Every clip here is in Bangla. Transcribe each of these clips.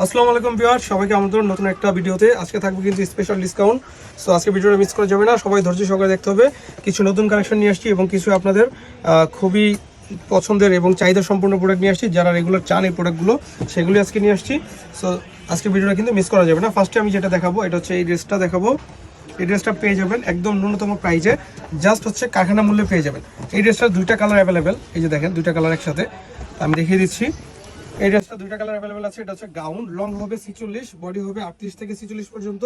আসসালামু আলাইকুম বিহার সবাইকে আমন্ত্রণ নতুন একটা ভিডিওতে। আজকে থাকবে কিন্তু স্পেশাল ডিসকাউন্ট সো আজকে ভিডিওটা মিস করা যাবে না, সবাই ধৈর্য সহকারে দেখতে হবে। কিছু নতুন কালেকশন নিয়ে আসছি এবং কিছু আপনাদের খুবই পছন্দের এবং চাহিদা সম্পূর্ণ প্রোডাক্ট নিয়ে আসছি। যারা রেগুলার চান এই প্রোডাক্টগুলো সেগুলি আজকে নিয়ে আসছি। সো আজকে ভিডিওটা কিন্তু মিস করা যাবে না। ফার্স্টে আমি যেটা দেখাবো, এটা হচ্ছে এই ড্রেসটা দেখাবো। এই ড্রেসটা পেয়ে যাবেন একদম ন্যূনতম প্রাইজে জাস্ট হচ্ছে কারখানা মূল্যে পেয়ে যাবেন। এই ড্রেসটার দুইটা কালার অ্যাভেলেবেল এই যে দেখেন, দুইটা কালার একসাথে। আমি দেখিয়ে দিচ্ছি। এই ড্রেসটা দুইটা কালার অ্যাভেলেবেল আছে, এটা হচ্ছে গাউন লং হবে ছিচল্লিশ বডি হবে আটত্রিশ থেকে ছিচল্লিশ পর্যন্ত।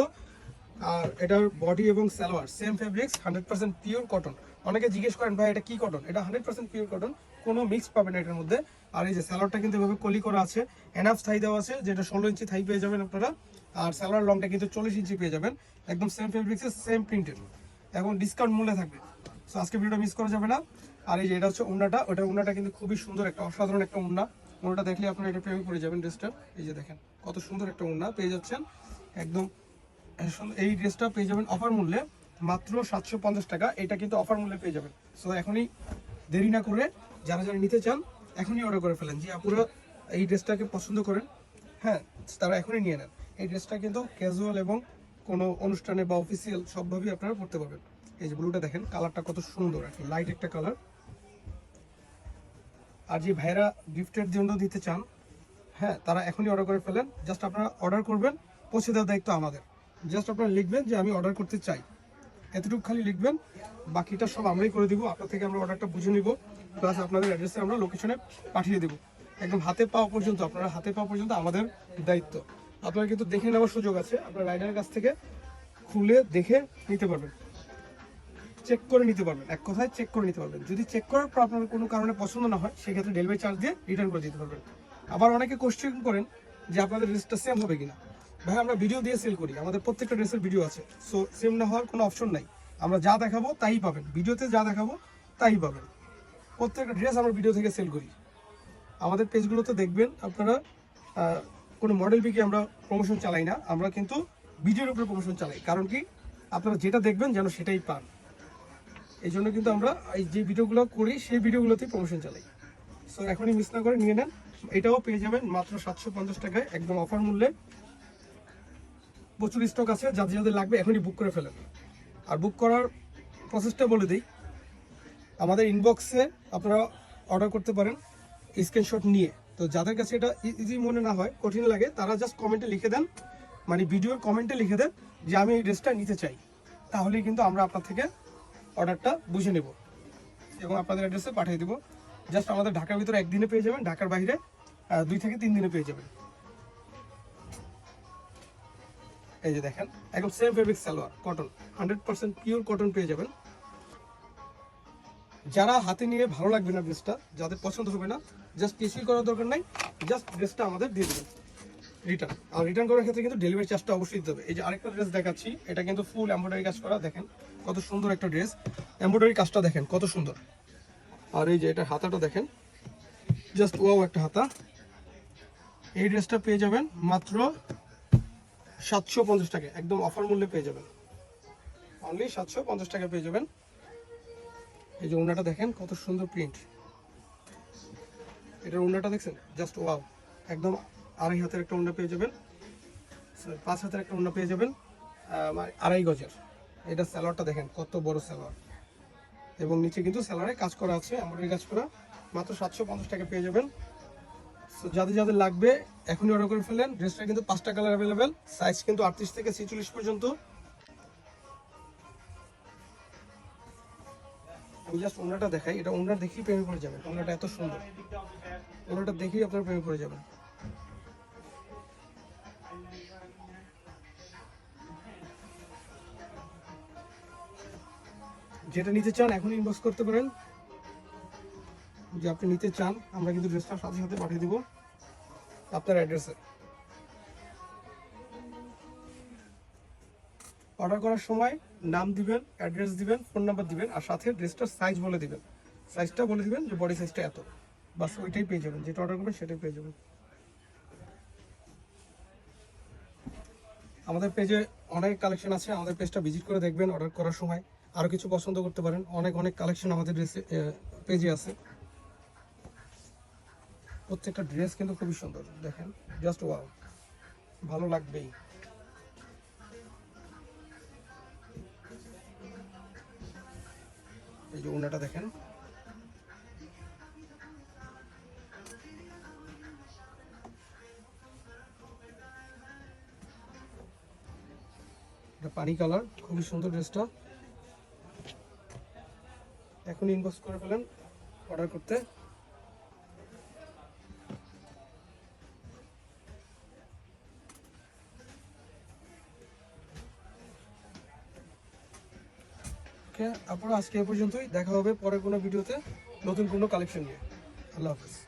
আর এটার বডি এবং salwar same fabrics hundred percent pure cotton অনেকে জিজ্ঞেস করেন, ভাই, এটা কি কটন এটা হান্ড্রেড পার্সেন্ট পিওর কটন কোনো মিক্স পাবেন না এটার মধ্যে। আর এই যে সালোয়ারটা কিন্তু এভাবে কলি করা আছে এনাফ থাই দেওয়া আছে, যেটা ষোলো ইঞ্চি থাই পেয়ে যাবেন আপনারা। আর সালোয়ার লংটা কিন্তু চল্লিশ ইঞ্চি পেয়ে যাবেন, একদম সেম ফেব্রিক্সের সেম প্রিন্টেড এখন ডিসকাউন্ট মূল্যে থাকবে। সো আজকে ভিডিওটা মিস করা যাবে না। আর এই যে এটা হচ্ছে উন্নাটা ওটা উন্নাটা কিন্তু খুবই সুন্দর, একটা অসাধারণ একটা উন্না উন্নাটা দেখলে আপনারা এটা প্রেমে পড়ে যাবেন ড্রেসটা। এই যে দেখেন, কত সুন্দর একটা উন্না পেয়ে যাচ্ছেন। একদম এই ড্রেসটা পেয়ে যাবেন অফার মূল্যে মাত্র সাতশো পঞ্চাশ টাকা। এটা কিন্তু অফার মূল্যে পেয়ে যাবেন। সো এখনই দেরি না করে যারা যারা নিতে চান, এখনই অর্ডার করে ফেলেন। যে আপুরা এই ড্রেসটাকে পছন্দ করেন হ্যাঁ তারা এখনই নিয়ে নেন। এই ড্রেসটা কিন্তু ক্যাজুয়াল এবং কোনো অনুষ্ঠানে বা অফিসিয়াল সবভাবেই আপনারা পড়তে পারবেন। এই যে ব্লুটা দেখেন কালারটা কত সুন্দর, একটা লাইট একটা কালার আর যে ভাইরা গিফটের জন্য দিতে চান হ্যাঁ তারা এখনই অর্ডার করে ফেলেন। জাস্ট আপনারা অর্ডার করবেন, পৌঁছে দেওয়ার দায়িত্ব আমাদের। জাস্ট আপনারা লিখবেন যে, আমি অর্ডার করতে চাই। এতটুকু খালি লিখবেন, বাকিটা সব আমরাই করে দিব। আপনার থেকে আমরা অর্ডারটা বুঝে নিব। প্লাস আপনাদের অ্যাড্রেসে আমরা লোকেশনে পাঠিয়ে দেবো। একদম হাতে পাওয়া পর্যন্ত, আপনারা হাতে পাওয়া পর্যন্ত আমাদের দায়িত্ব। আপনারা কিন্তু দেখে নেওয়ার সুযোগ আছে। আপনার রাইডারের কাছ থেকে খুলে দেখে নিতে পারবেন। চেক করে নিতে পারবেন। এক কথায় চেক করে নিতে পারবেন। যদি চেক করার পর আপনার কোনো কারণে পছন্দ না হয়, সেক্ষেত্রে ডেলিভারি চার্জ দিয়ে রিটার্ন করে দিতে পারবেন। আবার অনেকে কোশ্চেন করেন যে আপনাদের ড্রেসটা সেম হবে কিনা। ভাই, আমরা ভিডিও দিয়ে সেল করি। আমাদের প্রত্যেকটা ড্রেসের ভিডিও আছে। সো সেম না হওয়ার কোনো অপশন নাই। আমরা যা দেখাবো তাই পাবেন। ভিডিওতে যা দেখাবো তাই পাবেন। প্রত্যেকটা ড্রেস আমরা ভিডিও থেকে সেল করি। আমাদের পেজগুলোতে দেখবেন আপনারা কোনো মডেল পিকে আমরা প্রমোশন চালাই না। আমরা কিন্তু ভিডিওর উপরে প্রমোশন চালাই। কারণ কি? আপনারা যেটা দেখবেন যেন সেটাই পান। এই জন্য কিন্তু আমরা এই যে ভিডিওগুলো করি, সেই ভিডিওগুলোতেই প্রমোশন চালাই। সো এখনই মিস না করে নিয়ে নেন। এটাও পেয়ে যাবেন মাত্র সাতশো পঞ্চাশ টাকায় একদম অফার মূল্যে। প্রচুর স্টক আছে, যাদের যাদের লাগবে এখনই বুক করে ফেলেন। আর বুক করার প্রসেসটা বলে দিই। আমাদের ইনবক্সে আপনারা অর্ডার করতে পারেন স্ক্রিনশট নিয়ে। তো যাদের কাছে এটা ইজি মনে না হয়, কঠিন লাগে, তারা জাস্ট কমেন্টে লিখে দেন। মানে ভিডিওর কমেন্টে লিখে দেন যে, আমি এই ড্রেসটা নিতে চাই। তাহলেই কিন্তু আমরা আপনার থেকে অর্ডারটা বুঝে নেব। এবং আপনাদের অ্যাড্রেসে পাঠিয়ে দেবো। জাস্ট আমাদের ঢাকার ভিতরে একদিনে পেয়ে যাবেন, ঢাকার বাইরে দুই থেকে তিন দিনে পেয়ে যাবেন। এই যে দেখেন, একদম same fabric salwar cotton hundred percent pure cotton পেয়ে যাবেন। যারা হাতে নিয়ে ভালো লাগবে না ড্রেসটা যাদের পছন্দ হবে না জাস্ট পিসিল করার দরকার নাই জাস্ট ড্রেসটা আমাদের দিয়ে দেবেন। রিটার্ন আর রিটার্ন করার ক্ষেত্রে কিন্তু ডেলিভারি চার্জটা অবশ্যই দিতে হবে। এই যে আরেকটা ড্রেস দেখাচ্ছি, এটা কিন্তু ফুল এমব্রয়ডারি কাজ করা, দেখেন। কত সুন্দর একটা ড্রেস। এমব্রয়ডারি কাজটা দেখেন, কত সুন্দর। আর এই যে এটা হাতাটা দেখেন জাস্ট ওয়াও একটা হাতা। এই ড্রেসটা পেয়ে যাবেন মাত্র সাতশো পঞ্চাশ টাকা একদম অফার মূল্যে পেয়ে যাবেন। অনলি সাতশো পঞ্চাশ টাকা পেয়ে যাবেন। এই যে ওনাটা দেখেন, কত সুন্দর প্রিন্ট এটার ওনাটা দেখছেন? জাস্ট ওয়াও একদম আড়াই হাতের একটা ওনা পেয়ে যাবেন। পাঁচ হাতের একটা ওনা পেয়ে যাবেন আড়াই গজের। এটা স্যালোয়ারটা দেখেন কত বড় স্যালোয়ার। এবং নিচে কিন্তু স্যালোয়ারে কাজ করা আছে এমব্রয়ডারি কাজ করা। মাত্র সাতশো পঞ্চাশ টাকা পেয়ে যাবেন। So, যাদের যাদের লাগবে এখনই অর্ডার করে ফেলেন ড্রেসটা কিন্তু পাঁচটা কালার অ্যাভেলেবেল সাইজ কিন্তু আটত্রিশ থেকে ছেচল্লিশ পর্যন্ত। আমি জাস্ট ওনাটা দেখাই। এটা ওনার দেখেই প্রেমে পড়ে যাবেন। ওনাটা এত সুন্দর। ওনাটা দেখেই আপনার প্রেমে পড়ে যাবেন। যেটা নিতে চান এখন ইনবক্স করতে পারেন। যে আপনি নিতে চান, আমরা কিন্তু ড্রেসটা সাথে সাথে পাঠিয়ে দিব আপনার অ্যাড্রেসে অর্ডার করার সময় নাম দিবেন অ্যাড্রেস দিবেন ফোন নাম্বার দিবেন, আর সাথে ড্রেসটার সাইজ বলে দিবেন। সাইজটা বলে দিবেন যে বডি সাইজটা এত। বাস ওইটাই পেয়ে যাবেন, যেটা অর্ডার করবেন সেটাই পেয়ে যাবেন। আমাদের পেজে অনেক কালেকশন আছে, আমাদের পেজটা ভিজিট করে দেখবেন অর্ডার করার সময়। আরও কিছু পছন্দ করতে পারেন। অনেক অনেক কালেকশন আমাদের পেজে আছে। প্রত্যেকটা ড্রেস কিন্তু খুবই সুন্দর, দেখেন। জাস্ট ওয়াও ভালো লাগবেই। এই যে ওনাটা দেখেন। পানি কালার খুবই সুন্দর ড্রেসটা এখন ইনবক্স করে ফেলেন অর্ডার করতে। ওকে আপনারা আজকে এ পর্যন্তই। দেখা হবে পরে কোনো ভিডিওতে নতুন কোনো কালেকশন নিয়ে। আল্লাহ হাফিজ।